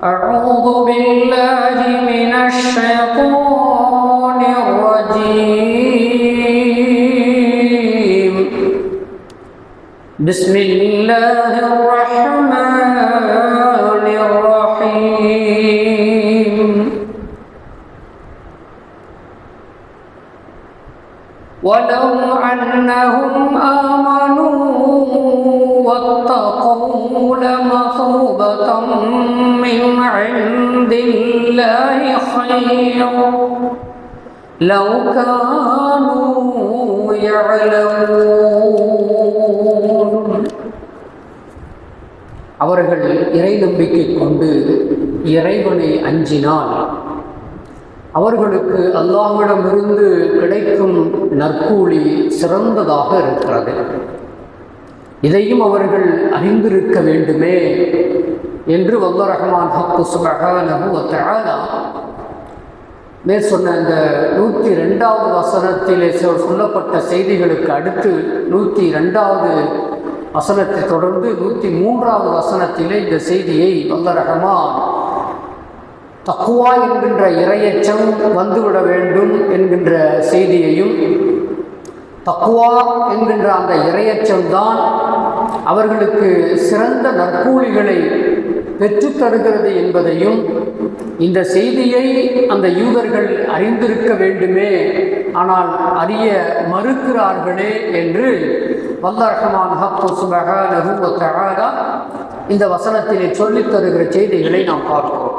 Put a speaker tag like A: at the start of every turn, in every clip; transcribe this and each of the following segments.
A: أعوذ بالله من الشيطان الرجيم. بسم الله الرحمن الرحيم. ولو أنهم آمنوا واتقوا لمثوبة من عند الله خير لو كانوا يعلمون அவர்கள் இறை நம்பிக்கை கொண்டு இறைவனை அஞ்சினால் அவர்களுக்கு அல்லாஹ்விடமிருந்து கிடைக்கும் நற்கூலி சிறந்ததாக இருக்கிறது இதையும் அவர்கள் அறிந்திருக்க வேண்டுமே என்று வல்ல ரஹ்மான் ஹக்கு சுபஹானஹு வ மேற் சொன்ன இந்த நூற்றி ரெண்டாவது வசனத்திலே சொல்லப்பட்ட செய்திகளுக்கு அடுத்து நூற்றி ரெண்டாவது வசனத்தை தொடர்ந்து நூற்றி மூன்றாவது வசனத்திலே இந்த செய்தியை வல்ல ரஹமான் தக்குவா என்கின்ற இரையச்சம் வந்துவிட வேண்டும் என்கின்ற செய்தியையும் தக்குவா என்கின்ற அந்த இரையச்சம்தான் அவர்களுக்கு சிறந்த நற்கூலிகளை பெற்றுத் தருகிறது என்பதையும் இந்த செய்தியை அந்த யூதர்கள் அறிந்திருக்க வேண்டுமே ஆனால் அறிய மறுக்கிறார்களே என்று வல்லரகமான் ஹக்கு சுபஹானஹு இந்த வசனத்திலே சொல்லித் தருகிற செய்திகளை நாம் பார்க்கிறோம்.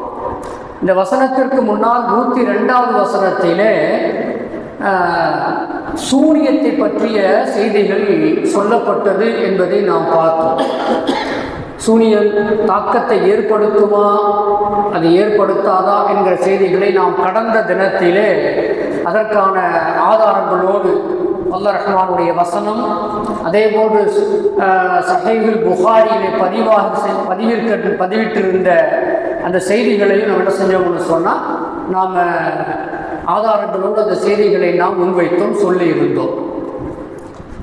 A: இந்த வசனத்திற்கு முன்னால் நூற்றி ரெண்டாவது வசனத்திலே சூரியத்தை பற்றிய செய்திகள் சொல்லப்பட்டது என்பதை நாம் பார்த்தோம். சூரியன் தாக்கத்தை ஏற்படுத்துமா அது ஏற்படுத்தாதா என்கிற செய்திகளை நாம் கடந்த தினத்திலே அதற்கான ஆதாரங்களோடு அல்ல ரஹ்மானுடைய வசனம் அதேபோன்று சஹைகுல் புகாரியிலே பதிவாக செய்- பதிவிற்க பதிவிட்டிருந்த அந்த செய்திகளையும் நம்ம என்ன செஞ்சோம்னு சொன்னால் நாம் ஆதாரங்களோடு அந்த செய்திகளை நாம் முன்வைத்தோம் சொல்லியிருந்தோம்.